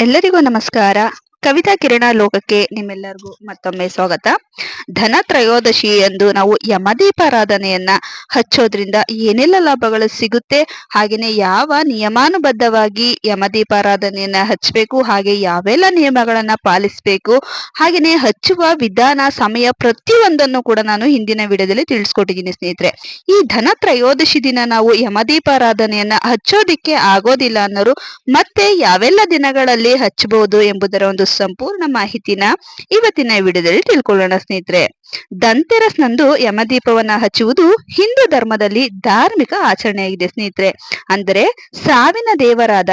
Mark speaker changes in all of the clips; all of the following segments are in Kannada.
Speaker 1: ಎಲ್ಲರಿಗೂ ನಮಸ್ಕಾರ. ಕವಿತಾ ಕಿರಣ ಲೋಕಕ್ಕೆ ನಿಮ್ಮೆಲ್ಲರಿಗೂ ಮತ್ತೊಮ್ಮೆ ಸ್ವಾಗತ. ಧನ ತ್ರಯೋದಶಿ ಎಂದು ನಾವು ಯಮದೀಪಾರಾಧನೆಯನ್ನ ಹಚ್ಚೋದ್ರಿಂದ ಏನೆಲ್ಲ ಲಾಭಗಳು ಸಿಗುತ್ತೆ ಹಾಗೆಯೇ ಯಾವ ನಿಯಮಾನುಬದ್ಧವಾಗಿ ಯಮದೀಪಾರಾಧನೆಯನ್ನ ಹಚ್ಚಬೇಕು, ಹಾಗೆ ಯಾವೆಲ್ಲ ನಿಯಮಗಳನ್ನ ಪಾಲಿಸಬೇಕು ಹಾಗೆಯೇ ಹಚ್ಚುವ ವಿಧಾನ, ಸಮಯ ಪ್ರತಿಯೊಂದನ್ನು ಕೂಡ ನಾನು ಹಿಂದಿನ ವಿಡಿಯೋದಲ್ಲಿ ತಿಳಿಸ್ಕೊಟ್ಟಿದ್ದೀನಿ ಸ್ನೇಹಿತರೆ. ಈ ಧನ ತ್ರಯೋದಶಿ ದಿನ ನಾವು ಯಮದೀಪಾರಾಧನೆಯನ್ನ ಹಚ್ಚೋದಿಕ್ಕೆ ಆಗೋದಿಲ್ಲ ಅನ್ನೋರು ಮತ್ತೆ ಯಾವೆಲ್ಲ ದಿನಗಳಲ್ಲಿ ಹಚ್ಚಬಹುದು ಎಂಬುದರ ಒಂದು ಸಂಪೂರ್ಣ ಮಾಹಿತಿನ ಇವತ್ತಿನ ವಿಡಿಯೋದಲ್ಲಿ ತಿಳ್ಕೊಳ್ಳೋಣ ಸ್ನೇಹಿತರೆ. ದಂತೆರಸ್ ನಂದು ಯಮದೀಪವನ್ನ ಹಚ್ಚುವುದು ಹಿಂದೂ ಧರ್ಮದಲ್ಲಿ ಧಾರ್ಮಿಕ ಆಚರಣೆಯಾಗಿದೆ, ಸ್ನೇಹಿತರೆ. ಅಂದರೆ ಸಾವಿನ ದೇವರಾದ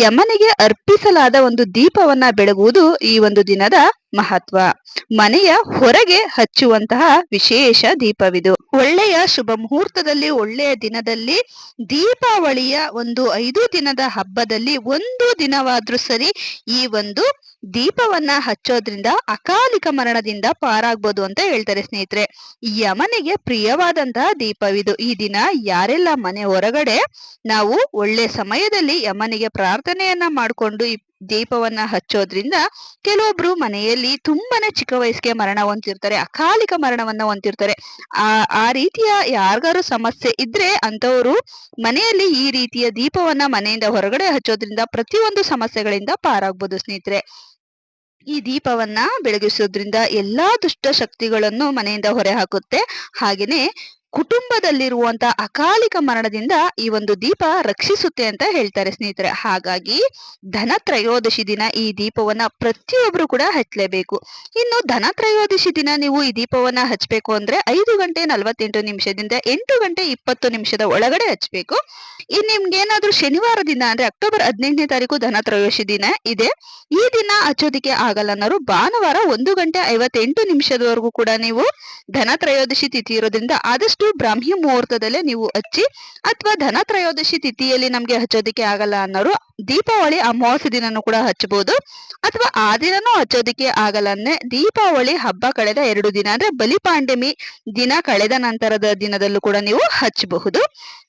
Speaker 1: ಯಮನಿಗೆ ಅರ್ಪಿಸಲಾದ ಒಂದು ದೀಪವನ್ನ ಬೆಳಗುವುದು ಈ ಒಂದು ದಿನದ ಮಹತ್ವ. ಮನೆಯ ಹೊರಗೆ ಹಚ್ಚುವಂತಹ ವಿಶೇಷ ದೀಪವಿದು. ಒಳ್ಳೆಯ ಶುಭ ಮುಹೂರ್ತದಲ್ಲಿ, ಒಳ್ಳೆಯ ದಿನದಲ್ಲಿ, ದೀಪಾವಳಿಯ ಒಂದು ಐದು ದಿನದ ಹಬ್ಬದಲ್ಲಿ ಒಂದು ದಿನವಾದ್ರೂ ಸರಿ ಈ ಒಂದು ದೀಪವನ್ನ ಹಚ್ಚೋದ್ರಿಂದ ಅಕಾಲಿಕ ಮರಣದಿಂದ ಪಾರಾಗ್ಬೋದು ಅಂತ ಹೇಳ್ತಾರೆ ಸ್ನೇಹಿತರೆ, ಯಮನಿಗೆ ಪ್ರಿಯವಾದಂತಹ ದೀಪವಿದು. ಈ ದಿನ ಯಾರೆಲ್ಲ ಮನೆ ಹೊರಗಡೆ ನಾವು ಒಳ್ಳೆ ಸಮಯದಲ್ಲಿ ಯಮನಿಗೆ ಪ್ರಾರ್ಥನೆಯನ್ನ ಮಾಡಿಕೊಂಡು ಈ ದೀಪವನ್ನ ಹಚ್ಚೋದ್ರಿಂದ ಕೆಲವೊಬ್ರು ಮನೆಯಲ್ಲಿ ತುಂಬಾನೇ ಚಿಕ್ಕ ವಯಸ್ಸಿಗೆ ಮರಣ ಹೊಂದಿರ್ತಾರೆ ಅಕಾಲಿಕ ಮರಣವನ್ನ ಹೊಂದಿರ್ತಾರೆ ಆ ಆ ರೀತಿಯ ಯಾರಿಗಾರು ಸಮಸ್ಯೆ ಇದ್ರೆ ಅಂತವರು ಮನೆಯಲ್ಲಿ ಈ ರೀತಿಯ ದೀಪವನ್ನ ಮನೆಯಿಂದ ಹೊರಗಡೆ ಹಚ್ಚೋದ್ರಿಂದ ಪ್ರತಿಯೊಂದು ಸಮಸ್ಯೆಗಳಿಂದ ಪಾರಾಗ್ಬೋದು ಸ್ನೇಹಿತರೆ. ಈ ದೀಪವನ್ನ ಬೆಳಗಿಸೋದ್ರಿಂದ ಎಲ್ಲಾ ದುಷ್ಟ ಶಕ್ತಿಗಳನ್ನು ಮನೆಯಿಂದ ಹೊರೆ ಹಾಕುತ್ತೆ ಹಾಗೇನೆ ಕುಟುಂಬದಲ್ಲಿರುವಂತ ಅಕಾಲಿಕ ಮರಣದಿಂದ ಈ ಒಂದು ದೀಪ ರಕ್ಷಿಸುತ್ತೆ ಅಂತ ಹೇಳ್ತಾರೆ ಸ್ನೇಹಿತರೆ. ಹಾಗಾಗಿ ಧನ ತ್ರಯೋದಶಿ ದಿನ ಈ ದೀಪವನ್ನ ಪ್ರತಿಯೊಬ್ರು ಕೂಡ ಹಚ್ಚಲೇಬೇಕು. ಇನ್ನು ಧನ ತ್ರಯೋದಶಿ ದಿನ ನೀವು ಈ ದೀಪವನ್ನ ಹಚ್ಬೇಕು ಅಂದ್ರೆ ಐದು ಗಂಟೆ ನಲವತ್ತೆಂಟು ನಿಮಿಷದಿಂದ ಎಂಟು ಗಂಟೆ ಇಪ್ಪತ್ತು ನಿಮಿಷದ ಒಳಗಡೆ ಹಚ್ಬೇಕು. ಈ ನಿಮ್ಗೆ ಏನಾದ್ರೂ ಶನಿವಾರ ದಿನ ಅಂದ್ರೆ ಅಕ್ಟೋಬರ್ ಹದಿನೆಂಟನೇ ತಾರೀಕು ಧನ ತ್ರಯೋದಶಿ ದಿನ ಇದೆ. ಈ ದಿನ ಹಚ್ಚೋದಿಕ್ಕೆ ಆಗಲ್ಲ ಅನ್ನೋರು ಭಾನುವಾರ ಒಂದು ಗಂಟೆ ಐವತ್ತೆಂಟು ನಿಮಿಷದವರೆಗೂ ಕೂಡ ನೀವು ಧನ ತ್ರಯೋದಶಿ ತಿಥಿ ಇರೋದ್ರಿಂದ ಆದಷ್ಟು ಬ್ರಾಹ್ಮಿ ಮುಹೂರ್ತದಲ್ಲೇ ನೀವು ಹಚ್ಚಿ ಅಥವಾ ಧನ ತ್ರಯೋದಶಿ ತಿಥಿಯಲ್ಲಿ ನಮ್ಗೆ ಹಚ್ಚೋದಿಕ್ಕೆ ಆಗಲ್ಲ ಅನ್ನೋರು ದೀಪಾವಳಿ ಅಮಾವಾಸ್ಯ ದಿನನೂ ಕೂಡ ಹಚ್ಚಬಹುದು ಅಥವಾ ಆ ದಿನನೂ ಹಚ್ಚೋದಿಕ್ಕೆ ಅಂದ್ರೆ ದೀಪಾವಳಿ ಹಬ್ಬ ಕಳೆದ ಎರಡು ದಿನ ಅಂದ್ರೆ ಬಲಿಪಾಂಡಮಿ ದಿನ ಕಳೆದ ನಂತರದ ದಿನದಲ್ಲೂ ಕೂಡ ನೀವು ಹಚ್ಚಬಹುದು.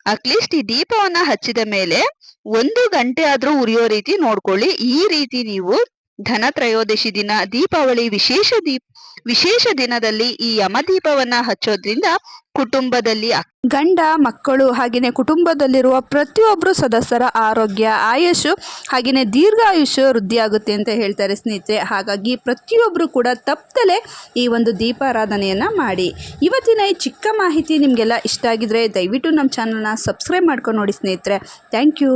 Speaker 1: ಅಟ್ಲೀಸ್ಟ್ ಈ ದೀಪವನ್ನ ಹಚ್ಚಿದ ಮೇಲೆ ಒಂದು ಗಂಟೆ ಆದ್ರೂ ಉರಿಯೋ ರೀತಿ ನೋಡ್ಕೊಳ್ಳಿ. ಈ ರೀತಿ ನೀವು ಧನ ತ್ರಯೋದಶಿ ದಿನ, ದೀಪಾವಳಿ ವಿಶೇಷ ದೀಪ್ ವಿಶೇಷ ದಿನದಲ್ಲಿ ಈ ಯಮದೀಪವನ್ನ ಹಚ್ಚೋದ್ರಿಂದ ಕುಟುಂಬದಲ್ಲಿ ಗಂಡ, ಮಕ್ಕಳು ಹಾಗೆಯೇ ಕುಟುಂಬದಲ್ಲಿರುವ ಪ್ರತಿಯೊಬ್ಬರು ಸದಸ್ಯರ ಆರೋಗ್ಯ ಆಯುಷು ಹಾಗೆಯೇ ದೀರ್ಘಾಯುಷ್ಯ ವೃದ್ಧಿಯಾಗುತ್ತೆ ಅಂತ ಹೇಳ್ತಾರೆ ಸ್ನೇಹಿತರೆ. ಹಾಗಾಗಿ ಪ್ರತಿಯೊಬ್ಬರು ಕೂಡ ತಪ್ಪದಲ್ಲೇ ಈ ಒಂದು ದೀಪಾರಾಧನೆಯನ್ನು ಮಾಡಿ. ಇವತ್ತಿನ ಈ ಚಿಕ್ಕ ಮಾಹಿತಿ ನಿಮಗೆಲ್ಲ ಇಷ್ಟ ಆಗಿದ್ರೆ ದಯವಿಟ್ಟು ನಮ್ಮ ಚಾನಲ್ನ ಸಬ್ಸ್ಕ್ರೈಬ್ ಮಾಡ್ಕೊಂಡು ನೋಡಿ ಸ್ನೇಹಿತರೆ. Thank you